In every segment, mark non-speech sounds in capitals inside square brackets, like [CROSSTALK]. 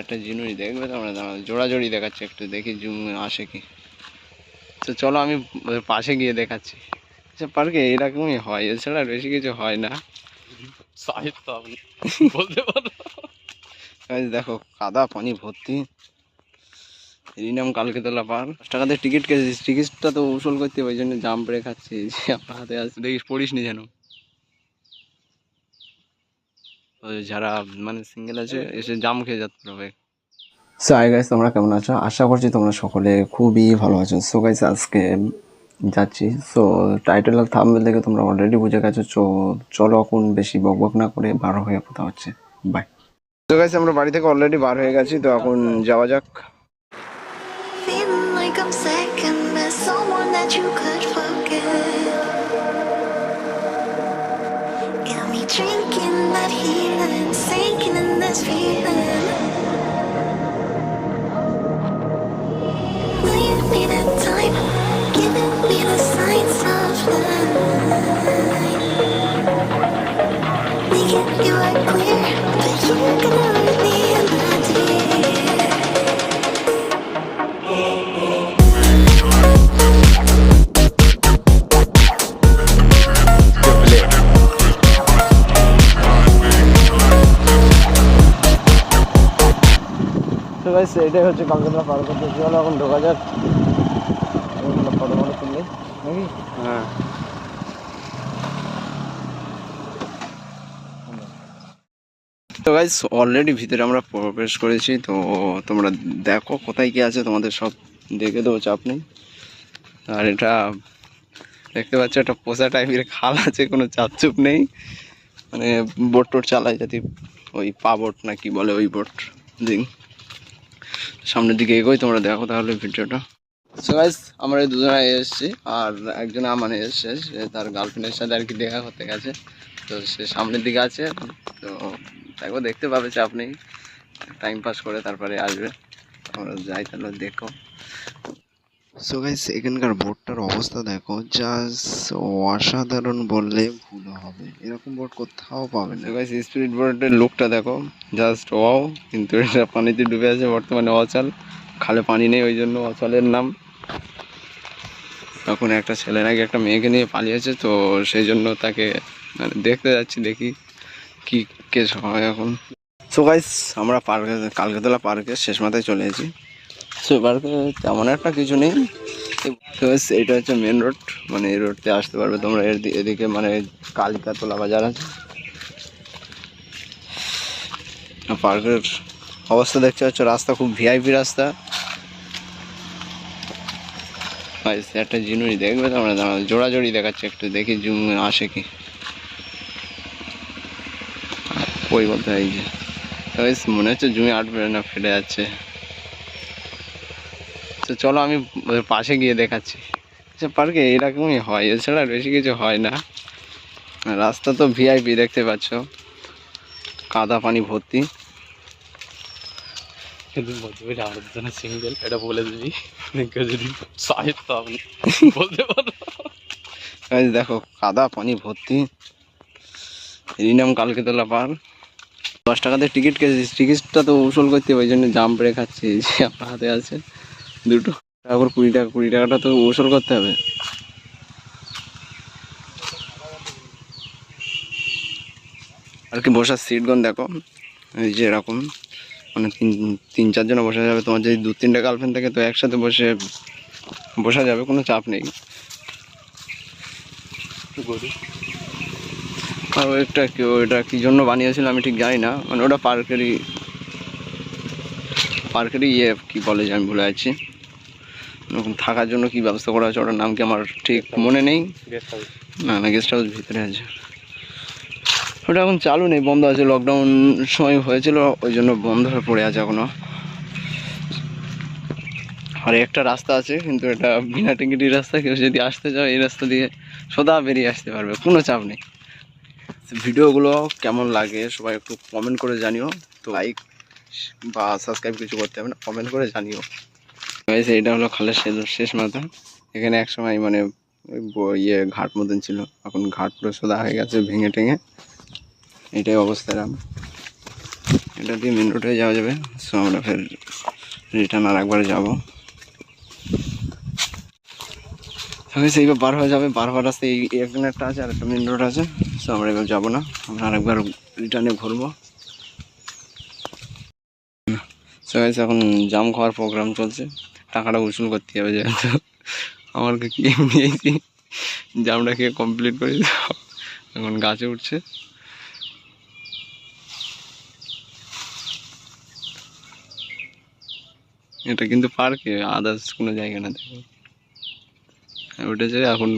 একটা জিনুই দেখবে তোমরা জোড়াজোড়ি দেখাচ্ছে একটু দেখি জুম আসে কি। তো চলো আমি পাশে গিয়ে দেখাচ্ছি। আচ্ছা পার্কে এরকমই হয় এছাড়া আর বেশি কিছু হয় না। সাহিত্য আপনি [LAUGHS] বলতে পারো। দেখো কাদা পানি ভর্তি। এরই নাম কালকে তোলা পার পাঁচ টাকাতে টিকিট কেটেছিস টিকিটটা তো উসুল করতে হবে, ওই জন্য জাম্প ব্রেক খাচ্ছি। আমার হাতে আছে দেখিস পড়িস নি যেন। যারা মানে সিঙ্গেল আছে এসে জাম খেয়ে যেতে পারবে সো আই গাইস তোমরা কেমন আছো? আশা করছি তোমরা সকলে খুবই ভালো আছো। সো গাইস আজকে যাচ্ছি। সো টাইটেল আর থাম্বনেল দেখে তোমরা অলরেডি বুঝে গেছো। চো চলো এখন বেশি বকবক না করে বার হয়ে কথা হচ্ছে। বাই তো গাইস আমরা বাড়ি থেকে অলরেডি বার হয়ে গেছি। তো এখন যাওয়া যাক। Feeling like I'm second best, someone that you could forget. Drinking that healing, sinking in this feeling. Leave me the time, giving me the signs of life. Making you are clear, but you're gonna guys এটাই হচ্ছে কলকাতা পার করতে এখন ঢোকা যাক। হ্যাঁ। তো guys already ভিতরে আমরা প্রবেশ করেছি, তো তোমরা দেখো কোথায় কি আছে, তোমাদের সব দেখে দেবো, চাপ নেই। আর এটা দেখতে পাচ্ছ একটা পোষা টাইপের খাল আছে, কোনো চাপ চুপ নেই। মানে বোট টোট চালায় যদি ওই পা বোট না কি বলে, ওই বোট দিন সামনের দিকে এগোই, তোমরা দেখো তাহলে ভিডিওটা। সো গাইস আমরা এই দুজনে এসেছি, আর একজন আমার এসছে, সে তার গার্লফ্রেন্ডের সাথে আর কি দেখা করতে গেছে। তো সে সামনের দিকে আছে তো দেখো, দেখতে পাবে যে আপনি টাইম পাস করে তারপরে আসবে। আমরা যাই তাহলে দেখো। সো গাইস এখানকার বোটটার অবস্থা দেখো জাস্ট অসাধারণ বললে ভুল হবে। এরকম বোট কোথাও পাবে না। গাইস স্পিড বোটের লুকটা দেখো জাস্ট ওয়াও কিন্তু এটা পানিতে ডুবে আছে, বর্তমানে অচল। খালে পানি নেই, ওই জন্য অচলের নাম। তখন একটা ছেলে নাকি একটা মেয়েকে নিয়ে পালিয়েছে, তো সেই জন্য তাকে মানে দেখতে যাচ্ছি, দেখি কি কেস হয় এখন। সো গাইস আমরা পার্কে, কালকেতলা পার্কে শেষ মাথায় চলে এসেছি। সো তেমন একটা কিছু নেই। এটা হচ্ছে মেন রোড মানে এই রোডতে আসতে পারবে তোমরা। এর এদিকে মানে কালিকাতলা বাজার আছে। পার্কের অবস্থা দেখতে পাচ্ছ, রাস্তা খুব ভিআইপি রাস্তা। একটা জিনুই দেখবে তোমরা, দাঁড়াও, জোড়াজোড়ি দেখাচ্ছে একটু, দেখি জুম আসে কি। ওই বলতে, এই যে। মনে হচ্ছে জুমে আটবে না, ফেটে যাচ্ছে। তো চলো আমি পাশে গিয়ে দেখাচ্ছি। আচ্ছা পার্কে এরকমই হয় এছাড়া বেশি কিছু হয় না। রাস্তা তো ভিআইপি দেখতে পাচ্ছ। কাদা পানি ভর্তি। সিঙ্গেল এটা বলে দিবি। যদি সাহিত্য আপনি বলতে পারো দেখো কাদা পানি ভর্তি। এরই নাম কালকে তোলা পার দশ টাকাতে টিকিট কেটেছিস টিকিটটা তো উসুল করতে হবে, ওই জন্য জাম্প ব্রেক খাচ্ছি যে আমার হাতে আছে। দুটো। তারপর কুড়ি টাকা, কুড়ি টাকাটা তো উসুল করতে হবে। আর কি বসার সিটগন দেখো, এই যে এরকম। মানে তিন তিন চারজনে বসা যাবে। তোমার যদি দু তিনটা গার্লফ্রেন্ড থাকে, তো একসাথে বসে বসা যাবে, কোনো চাপ নেই। আর ওইটা কি, ওইটা কী জন্য বানিয়েছিল আমি ঠিক জানি না। মানে ওটা পার্কেরই পার্কেরই ইয়ে কী বলে আমি ভুলে যাচ্ছি। ওরকম থাকার জন্য কি ব্যবস্থা করা আছে ওটার নাম কি আমার ঠিক মনে নেই। গেস্ট হাউস না না গেস্ট হাউস ভিতরে আছে। ওটা এখন চালু নেই বন্ধ আছে। লকডাউন সময় হয়েছিল ওই জন্য বন্ধ হয়ে পড়ে আছে এখনও। আর একটা রাস্তা আছে কিন্তু এটা বিনা টিকিটের রাস্তা। কেউ যদি আসতে চাও এই রাস্তা দিয়ে সোজা বেরিয়ে আসতে পারবে কোনো চাপ নেই। ভিডিওগুলো কেমন লাগে সবাই একটু কমেন্ট করে জানিও। তো লাইক বা সাবস্ক্রাইব কিছু করতে হবে না কমেন্ট করে জানিও। Guys, এটা হলো খালের শেষ মাথা। এখানে একসময় মানে ব- ইয়ে ঘাট মতন ছিল। এখন ঘাট পুরো সোজা হয়ে গেছে ভেঙে টেঙে। এটাই অবস্থা এরম এটা দিয়ে মেন রোডে যাওয়া যাবে। সো আমরা ফের রিটার্ন আর একবার যাব সেইবার বার হয়ে যাবে। বার হওয়ার রাস্তায় এই একটা আছে আর একটা মেন রোড আছে। সো আমরা এবার যাব না। আমরা আরেকবার রিটার্নে ঘুরবো। সো গাইস এখন জাম খাওয়ার প্রোগ্রাম চলছে। টাকাটা উসুল করতে হবে যেহেতু। আমার কি নিয়েছি জামটা খেয়ে কমপ্লিট করে এখন গাছে উঠছে। এটা কিন্তু পার্কে আদার্স কোনো জায়গা না দেখো। উঠেছে এখন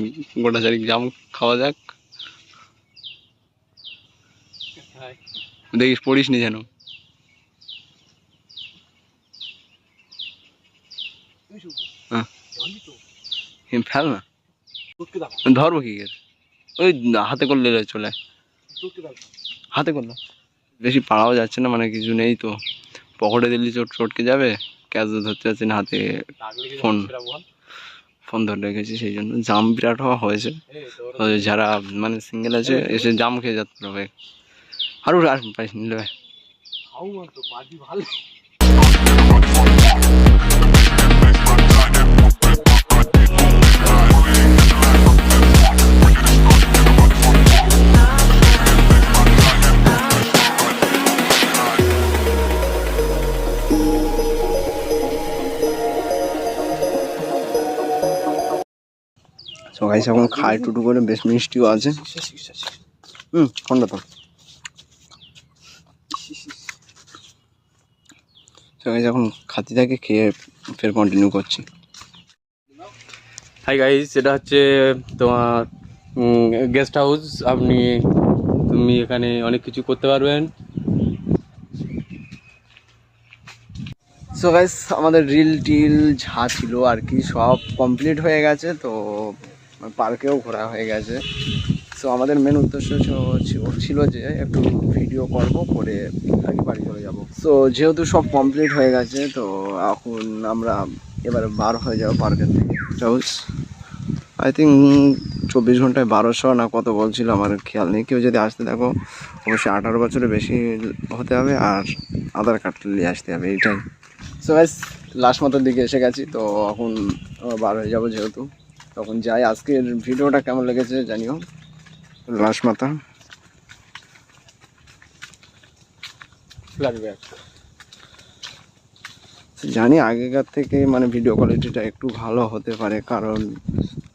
গোটা চারিক জাম খাওয়া যাক। দেখিস পড়িস নি যেন হ্যাঁ হিম ফেল না? ধরবো কি ওই হাতে করলে চলে। হাতে করল। বেশি পাড়াও যাচ্ছে না মানে কিছু নেই তো। পকেটে দিল্লি চোট চটকে যাবে ক্যাশ ধরতে যাচ্ছে না হাতে ফোন। ফোন ধরে রেখেছি সেই জন্য। জাম বিরাট হওয়া হয়েছে। যারা মানে সিঙ্গেল আছে এসে জাম খেয়ে যেতে পারবে আরও আর পাইস নিলে সবাই এখন খায় টুটু করে বেশ মিষ্টিও আছে। হুম কোনটা তো সবাই যখন খাতি থাকে খেয়ে ফের কন্টিনিউ করছি। হাই গাইস এটা হচ্ছে তোমার গেস্ট হাউস আপনি তুমি এখানে অনেক কিছু করতে পারবেন। সো গাইস আমাদের রিল টিল যা ছিল আর কি সব কমপ্লিট হয়ে গেছে তো পার্কেও ঘোরা হয়ে গেছে। সো আমাদের মেন উদ্দেশ্য ছিল- যে একটু ভিডিও করব, করে কি বাড়ি চলে যাব। সো যেহেতু সব কমপ্লিট হয়ে গেছে, তো এখন আমরা এবার বার হয়ে যাব পার্কের থেকে হাউস আই থিঙ্ক চব্বিশ ঘন্টায় বারোশো না কত বলছিল আমার খেয়াল নেই। কেউ যদি আসতে দেখো, অবশ্যই আঠারো বছরের বেশি হতে হবে আর আধার কার্ড নিয়ে আসতে হবে, এইটাই। সো গাইস লাস্ট মাথার দিকে এসে গেছি, তো এখন বার হয়ে যাব যেহেতু। তখন যাই। আজকের ভিডিওটা কেমন লেগেছে জানিও। লাশ মাথা জানি আগেকার থেকে মানে ভিডিও কোয়ালিটিটা একটু ভালো হতে পারে কারণ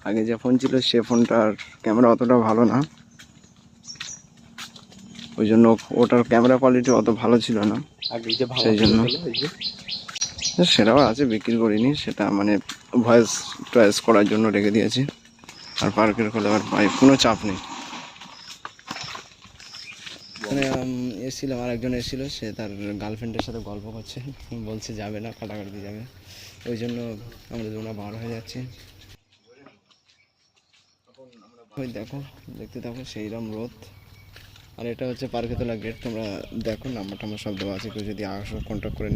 আগে যে ফোন ছিল সে ফোনটার ক্যামেরা অতটা ভালো না। ওই জন্য ওটার ক্যামেরা কোয়ালিটি অত ভালো ছিল না। সেই জন্য। সেটাও আছে, বিক্রি করিনি, সেটা মানে ভয়েস টয়েস করার জন্য রেখে দিয়েছি। আর পার্কের খোলে আমার পাই কোনো চাপ নেই। এখানে এসেছিলাম আর একজন এসেছিল, সে তার গার্লফ্রেন্ডের সাথে গল্প করছে। বলছে, যাবে না, কাটাকাটি যাবে। ওই জন্য আমরা দুজনা বার হয়ে যাচ্ছি। ওই দেখো, দেখতে থাকো সেইরকম রোদ। আর এটা হচ্ছে পার্কে তোলা গেট তোমরা দেখো নাম্বার টাম্বার সব দেওয়া আছে। কেউ যদি আসো কন্ট্যাক্ট করে